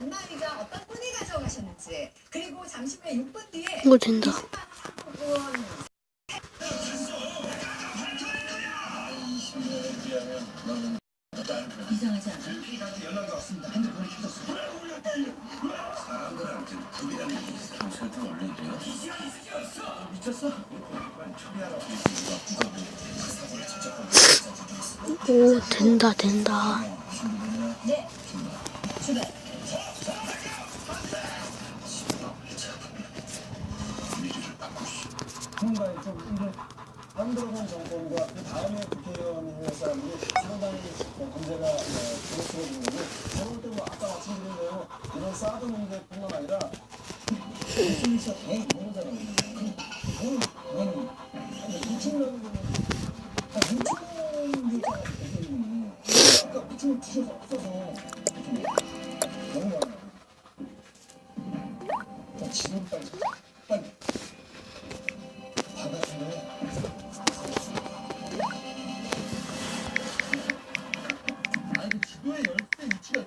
김나리가 어떤 분이 가져가셨는지 그리고 잠시 후에 6분 뒤에 이거 된다. 20만 원 이상하지 않아? 연락이 왔습니다. 핸드폰이 켜졌어요. 사람들한테 불이라는 게 있어. 경찰도 원래 이래요? 미쳤어? 뭐 오, 된다, 된다. 네. 출발. 뭔가 좀 이게 안 들어본 정권과 그 다음에 국회의원의 사람들이 상당히 어, 문제가 어, 주목스러운 거고 제가 볼때 뭐 아까 말씀드린 대로 이런 사드 문제뿐만 아니라 진짜 돈 모르잖아요. 그돈 돈, 아니 2천만 한 6천 유자가 되겠네. 아까 6천 주셔서 없어서 너무 많아요. 자, 지금 빨리 빨리 아니 그 지도에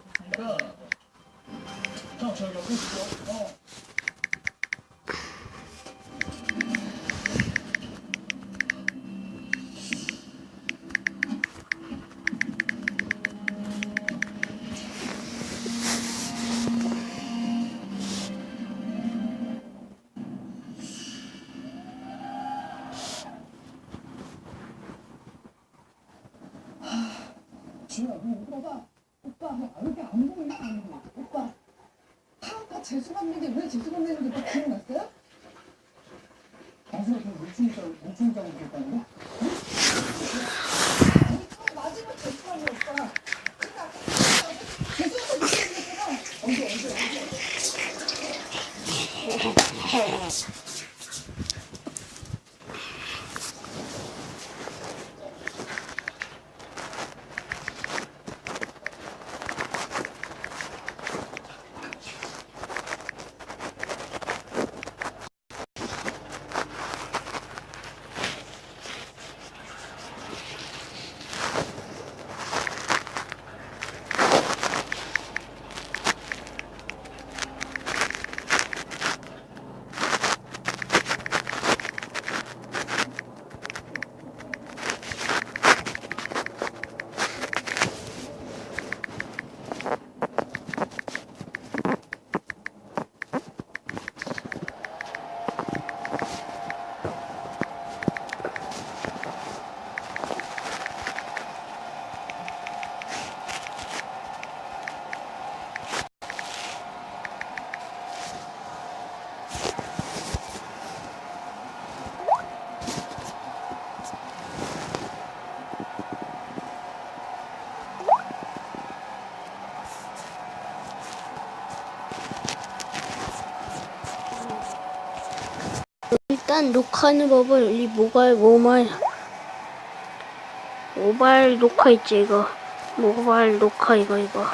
열쇠 위치가 있으 지우야, 너 오빠가 오빠 뭐 이렇게 안 보여? 오빠 파오빠 재수감인데 왜 재수감인데 너 기억났어요? 당신이 그 물충장, 물충장 있겠다는 거? 아니 일단 녹화하는 법은 이 모바일 모바일 모바일 녹화 있지 이거. 모바일 녹화 이거 이거.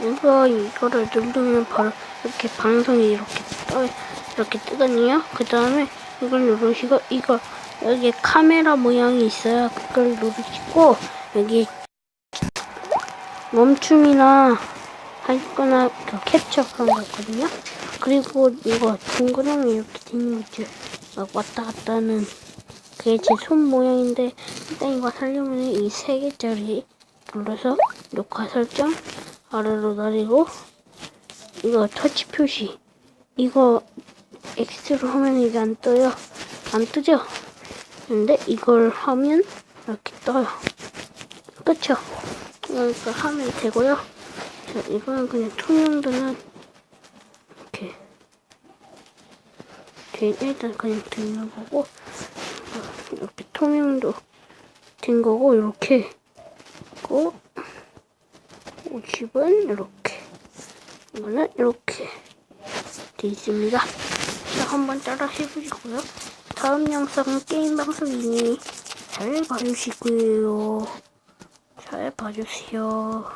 이거 이거를 누르면 바로 이렇게 방송이 이렇게 떠 이렇게 뜨거든요? 그 다음에 이걸 누르시고 이거 여기에 카메라 모양이 있어요 그걸 누르시고 여기 멈춤이나 하거나 그 캡처 그런 거 있거든요. 그리고 이거 동그라미 이렇게 되는 거 있죠. 막 왔다 갔다 하는 그게 제 손 모양인데 일단 이거 하려면 이 세 개짜리 눌러서 녹화 설정 아래로 내리고 이거 터치 표시 이거 X로 하면 이게 안 떠요. 안 뜨죠? 근데 이걸 하면 이렇게 떠요. 그쵸? 이거 하면 되고요. 자, 이거는 그냥 투명도는 이렇게 된 일단 그냥 되는 거고 어, 이렇게 투명도 된 거고 이렇게 고 50은 이렇게 이거는 이렇게 돼 있습니다. 자, 한번 따라 해보시고요. 다음 영상은 게임 방송이니 잘 봐주시고요. 잘 봐주세요.